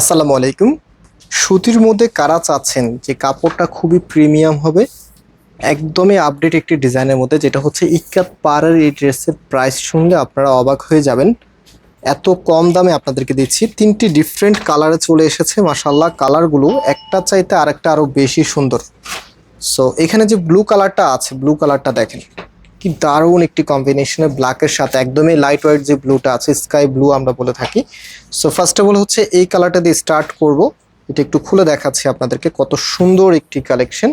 আসসালামু আলাইকুম। সুতির মধ্যে কারা চাচ্ছেন যে কাপড়টা খুবই প্রিমিয়াম হবে? একদমই আপডেট একটি ডিজাইনের মধ্যে, যেটা হচ্ছে ইক্কাত পাড়ের এই ড্রেসের প্রাইস শুনলে আপনারা অবাক হয়ে যাবেন। এত কম দামে আপনাদেরকে দিচ্ছি। তিনটি ডিফারেন্ট কালারে চলে এসেছে মাসাল্লাহ কালারগুলো একটা চাইতে আরেকটা আরও বেশি সুন্দর। সো এখানে যে ব্লু কালারটা আছে ব্লু কালারটা দেখেন। কি দারুণ একটি কম্বিনেশনে ব্ল্যাকের সাথে একদমই লাইট ওয়েট যে ব্লুটা আছে স্কাই ব্লু আমরা বলে থাকি। সো ফার্স্ট অফ অল হচ্ছে এই কালারটা দিয়ে স্টার্ট করব। এটা একটু খুলে দেখাচ্ছি আপনাদেরকে কত সুন্দর একটি কালেকশন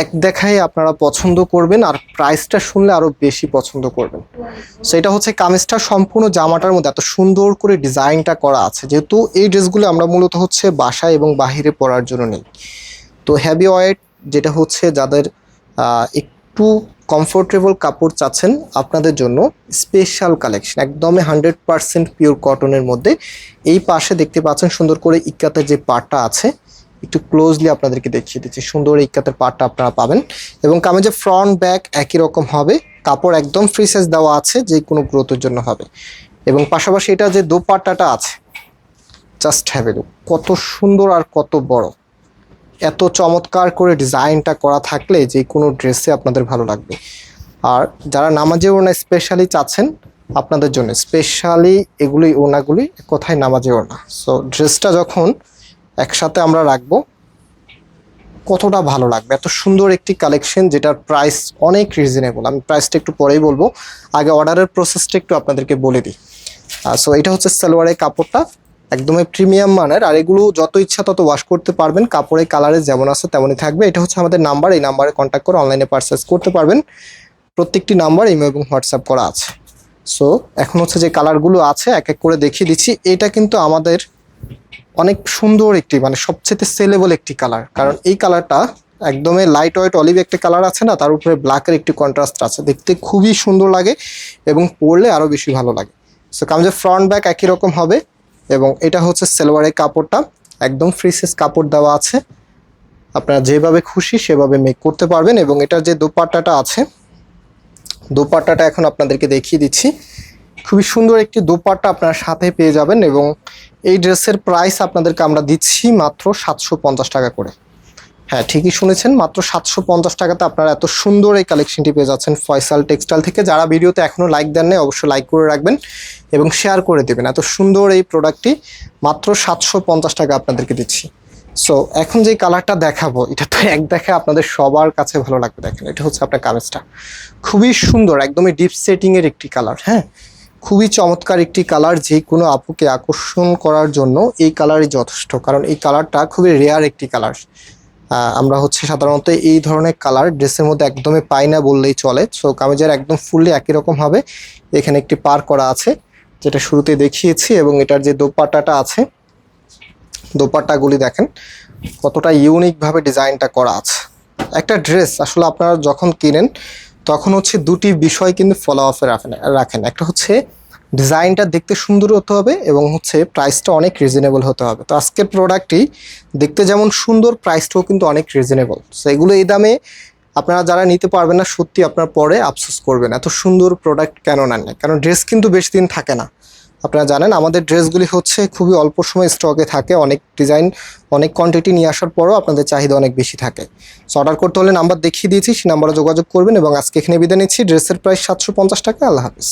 এক দেখায় আপনারা পছন্দ করবেন আর প্রাইসটা শুনলে আরও বেশি পছন্দ করবেন। সো এটা হচ্ছে কামিজটা সম্পূর্ণ জামাটার মধ্যে এত সুন্দর করে ডিজাইনটা করা আছে। যেহেতু এই ড্রেসগুলো আমরা মূলত হচ্ছে বাসায় এবং বাহিরে পরার জন্য নেই। তো হ্যাভি ওয়েট যেটা হচ্ছে যাদের একটু কমফোর্টেবল কাপড় চাচ্ছেন আপনাদের জন্য স্পেশাল কালেকশন একদমই হান্ড্রেড পারসেন্ট পিওর কটনের মধ্যে। এই পাশে দেখতে পাচ্ছেন সুন্দর করে ইক্কাতের যে পাটটা আছে, একটু ক্লোজলি আপনাদেরকে দেখিয়ে দিচ্ছি, সুন্দর ইক্কাতের পাটটা আপনারা পাবেন। এবং কামেজের ফ্রন্ট ব্যাক একই রকম হবে, কাপড় একদম ফ্রি সাইজ দেওয়া আছে যে কোনো গ্রোথের জন্য হবে। এবং পাশাপাশি এটা যে দোপাট্টাটা আছে জাস্ট হ্যাভ এ কত সুন্দর আর কত বড়। এত চমৎকার করে ডিজাইনটা করা থাকলে যে কোনো ড্রেসে আপনাদের ভালো লাগবে। আর যারা নামাজে ওড়না স্পেশালি চাচ্ছেন, আপনাদের জন্য স্পেশালি এগুলি ওড়নাগুলি কোথায় নামাজে ওড়না? সো ড্রেসটা যখন একসাথে আমরা রাখব, কতটা ভালো লাগবে? এত সুন্দর একটি কালেকশন যেটার প্রাইস অনেক রিজনেবল আমি প্রাইসটা একটু পরেই বলব। আগে অর্ডারের প্রসেসটা একটু আপনাদেরকে বলে দিই। সো এটা হচ্ছে সালোয়ারের কাপড়টা। একদমই প্রিমিয়াম মানের, আর এগুলো যত ইচ্ছা তত ওয়াশ করতে পারবেন। কাপড়ের কালারে যেমন আছে তেমনই থাকবে। এটা হচ্ছে আমাদের নাম্বার এই নাম্বারে কন্ট্যাক্ট করে অনলাইনে পারচেস করতে পারবেন। প্রত্যেকটি নাম্বার ইমো এবং হোয়াটসঅ্যাপ করা আছে। সো এখন হচ্ছে যে কালারগুলো আছে, এক এক করে দেখিয়ে দিচ্ছি। এটা কিন্তু আমাদের অনেক সুন্দর একটি মানে সবচেয়ে সেলেবল একটি কালার কারণ এই কালারটা একদমই লাইট ওয়েট অলিভ একটা কালার আছে না, তার উপরে ব্ল্যাকের একটি কন্ট্রাস্ট আছে। দেখতে খুবই সুন্দর লাগে এবং পরলে আরও বেশি ভালো লাগে। সো কামজের ফ্রন্ট ব্যাক একই রকম হবে। এবং এটা হচ্ছে সেলোয়ারের কাপড়টা। একদম ফ্রি সাইজ কাপড় দেওয়া আছে। আপনারা যেভাবে খুশি সেভাবে মেক করতে পারবেন এবং এটার যে দোপাট্টাটা আছে, দোপাট্টাটা এখন আপনাদেরকে দেখিয়ে দিচ্ছি। খুবই সুন্দর একটি দোপাট্টা আপনারা সাথে পেয়ে যাবেন এবং এই ড্রেসের প্রাইস আপনাদেরকে আমরা দিচ্ছি মাত্র সাতশো পঞ্চাশ টাকা করে। হ্যাঁ ঠিকই শুনেছেন। মাত্র সাতশো পঞ্চাশ টাকাতে আপনারা এত সুন্দর এই কালেকশনটি পেয়ে যাচ্ছেন ফয়সাল টেক্সটাইল থেকে। যারা ভিডিওতে এখনও লাইক দেন নাই অবশ্যই লাইক করে রাখবেন এবং শেয়ার করে দেবেন। এত সুন্দর এই প্রোডাক্টটি মাত্র সাতশো পঞ্চাশ টাকা আপনাদেরকে দিচ্ছি। সো এখন যে কালারটা দেখাবো, এটা তো এক দেখে আপনাদের সবার কাছে ভালো লাগবে। দেখেন, এটা হচ্ছে আপনার কামিজটা খুবই সুন্দর, একদমই ডিপ সেটিংয়ের একটি কালার হ্যাঁ? খুবই চমৎকার একটি কালার যে কোনো আপুকে আকর্ষণ করার জন্য এই কালারই যথেষ্ট। কারণ এই কালারটা খুবই রেয়ার একটি কালার আমরা হচ্ছে সাধারণত এই ধরনের কালার ড্রেসের মধ্যে একদমই পাই না বললেই চলে। সো কামিজের একদম ফুললি একই রকম হবে। এখানে একটি পার করা আছে, যেটা শুরুতে দেখিয়েছি এবং এটার যে দোপাট্টাটা আছে, দোপাট্টাগুলি দেখেন, কতটা ইউনিকভাবে ডিজাইনটা করা আছে। একটা ড্রেস আসলে আপনারা যখন কিনেন, তখন হচ্ছে দুটি বিষয় কিন্তু ফলো অফে রাখেন রাখেন। একটা হচ্ছে ডিজাইনটা দেখতে সুন্দর হতে হবে এবং হচ্ছে প্রাইসটা অনেক রিজনেবল হতে হবে। তো আজকের প্রোডাক্টটি দেখতে যেমন সুন্দর প্রাইসটাও কিন্তু অনেক রিজনেবল সো এগুলো এই দামে আপনারা যারা নিতে পারবেন না, সত্যি আপনার পরে আফসোস করবেন। এত সুন্দর প্রোডাক্ট কেন নেন না? কারণ ড্রেস কিন্তু বেশি দিন থাকে না। আপনারা জানেন, আমাদের ড্রেসগুলি হচ্ছে খুবই অল্প সময় স্টকে থাকে। অনেক ডিজাইন অনেক কোয়ান্টিটি নিয়ে আসার পরও আপনাদের চাহিদা অনেক বেশি থাকে। সো অর্ডার করতে হলে নাম্বার দেখিয়ে দিয়েছি, সেই নাম্বারে যোগাযোগ করবেন এবং আজকে এখানে বিদায় নিচ্ছি। ড্রেসের প্রাইস সাতশো পঞ্চাশ টাকা। আল্লাহ হাফিজ।